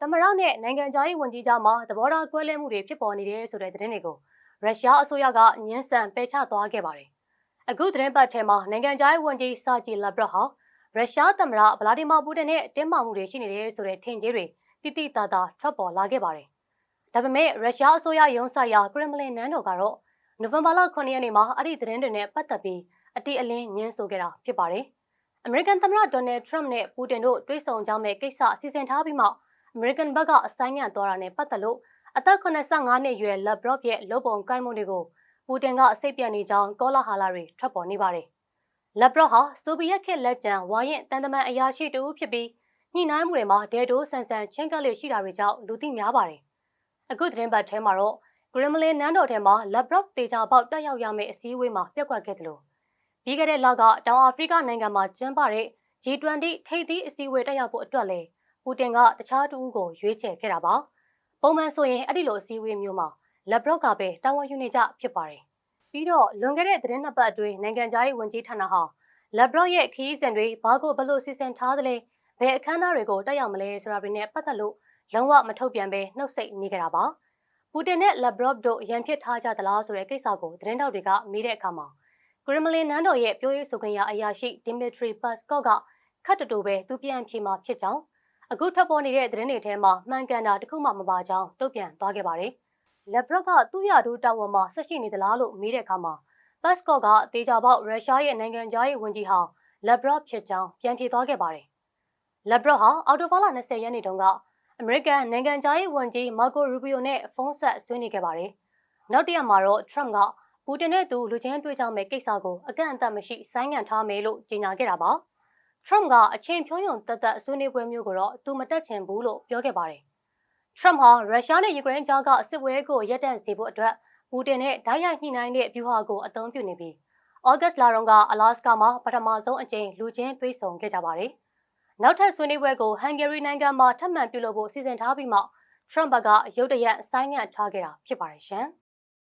သမရနဲ့နိုင်ငံခြားရေးဝန်ကြီးကြားမှာသဘောထားကွဲလွဲမှုတွေဖြစ်ပေါ်နေတယ်ဆိုတဲ့သတင်းတွေကိုရုရှားအစိုးရကညှင်းဆန်ပယ်ချသွားခဲ့ပါတယ်။အခုသတင်းပတ်ထဲမှာနိုင်ငံခြားရေးဝန်ကြီးစာဂျီလာဘရတ်ဟာရုရှားသမ္မတဗလာဒီမာပူတင်နဲ့တင်းမာမှုတွေရှိနေတယ်ဆိုတဲ့ထင်ကြေးတွေတိတိတသာထွက်ပေါ်လာခဲ့ပါတယ်။ဒါပေမဲ့ရုရှားအစိုးရရုံးဆိုင်ရာကရမလင်နန်းတော်ကတော့နိုဝင်ဘာလ9ရက်နေ့မှာအဲ့ဒီသတင်းတွေနဲ့ပတ်သက်ပြီးအတိအလင်းညှင်းဆိုခဲ့တာဖြစ်ပါတယ်။အမေရိကန်သမ္မတဒေါ်နယ်ထရမ့်နဲ့ပူတင်တို့တွေ့ဆုံကြမဲ့ကိစ္စစီစဉ်ထားပြီးမှ အမေရိကန်ဘက်ကအဆိုင်းငံ့သွားတာနဲ့ပတ်သက်လို့အသက်85နှစ်အရွယ်လက်ဘရော့ရဲ့လုပ်ပုံကိုင်မှုတွေကိုပူတင်ကအစိတ်ပြတ်နေကြောင်းကောလာဟာလာတွေထွက်ပေါ်နေပါတယ်။လက်ဘရော့ဟာဆိုဗီယက်ခေတ်လက်ကျန်ဝါရင်တန်တမန်အရာရှိတူဖြစ်ပြီးညှိနှိုင်းမှုတွေမှာဒေတိုးဆန်ဆန်ချင်းကပ်လေးရှိတာတွေကြောင့်လူသိများပါတယ်။အခုသတင်းပတ်ထဲမှာတော့ဂရမလင်နန်းတော်ထဲမှာလက်ဘရော့တေချာပေါက်တက်ရောက်ရမယ့်အစည်းအဝေးမှာပြက်ကွက်ခဲ့တယ်လို့ပြီးခဲ့တဲ့လကတောင်အာဖရိကနိုင်ငံမှာကျင်းပတဲ့ G20 ထိပ်သီးအစည်းအဝေးတက်ရောက်ဖို့အတွက်လဲပူ တင်ကတခြားတူဦးကိုရွေးချယ်ခဲ့တာပါပုံမှန်ဆိုရင်အဲ့ဒီလိုအစည်းအဝေးမျိုးမှာလက်ဘရော့ကပဲတာဝန်ယူနေကြဖြစ်ပါတယ်ပြီးတော့လွန်ခဲ့တဲ့သတင်းနှစ်ပတ်အတွင်းနိုင်ငံခြားရေးဝန်ကြီးဌာနဟာလက်ဘရော့ရဲ့ခရီးစဉ်တွေဘာကိုဘလို့စီစဉ်ထားသလဲဘယ်အခမ်းအနားတွေကိုတက်ရောက်မလဲဆိုတာတွေနဲ့ပတ်သက်လို့လုံးဝမထုတ်ပြန်ဘဲနှုတ်ဆက်နေကြတာပါပူတင်နဲ့လက်ဘရော့တို့ရန်ဖြစ်ထားကြသလားဆိုတဲ့ကိစ္စကိုသတင်းတောက်တွေကမေးတဲ့အခါမှာဂရမလင်နန်းတော်ရဲ့ပြောရေးဆိုခွင့်ရအရာရှိဒီမီထရီပတ်စကော့ကခတ်တူတူပဲသူပြန်ဖြေမှာဖြစ်ကြောင်း အခုထွက်ပေါ်နေတဲ့သတင်းတွေထဲမှာမှန်ကန်တာတခုမှမပါကြောင်းတုံ့ပြန်သွားခဲ့ပါတယ်။လက်ဘရော့ကသူ့ရဒူးတာဝန်မှာဆက်ရှိနေသလားလို့မေးတဲ့အခါမှာပတ်စကော့ကတေချာပေါက်ရုရှားရဲ့နိုင်ငံသားရေးဝန်ကြီးဟာလက်ဘရော့ဖြစ်ကြောင်းပြန်ဖြေသွားခဲ့ပါတယ်။လက်ဘရော့ဟာအော်တိုဘာလ20ရက်နေ့တုန်းကအမေရိကန်နိုင်ငံသားရေးဝန်ကြီးမာကိုရူဘီယိုနဲ့ဖုန်းဆက်ဆွေးနွေးခဲ့ပါတယ်။နောက်တရက်မှာတော့ထရမ့်ကပူတင်နဲ့သူလူချင်းတွေ့ကြမယ့်ကိစ္စကိုအကန့်အသတ်မရှိဆိုင်းငံ့ထားမယ်လို့ကြေညာခဲ့တာပါ။ Trump ကအချိန်ဖြုံးယုံတက်တက်ဆွေးနွေးပွဲမျိုးကိုတော့သူမတက်ချင်ဘူးလို့ပြောခဲ့ပါတယ်။ Trump ဟာရုရှားနဲ့ယူကရိန်းကြားကစစ်ပွဲကိုရပ်တန့်စေဖို့အတွက်ပူတင်နဲ့ဓာတ်ရိုက်ညှိနှိုင်းတဲ့ဗျူဟာကိုအသုံးပြုနေပြီးဩဂတ်လတုန်းကအလာစကာမှာပထမဆုံးအကြိမ်လူချင်းတွေ့ဆုံခဲ့ကြပါတယ်။နောက်ထပ်ဆွေးနွေးပွဲကိုဟန်ဂေရီနိုင်ငံမှာထပ်မံပြုလုပ်ဖို့စီစဉ်ထားပြီးမှ Trump ကရုတ်တရက်ဆိုင်းငံ့ထားခဲ့တာဖြစ်ပါတယ်ရှင်။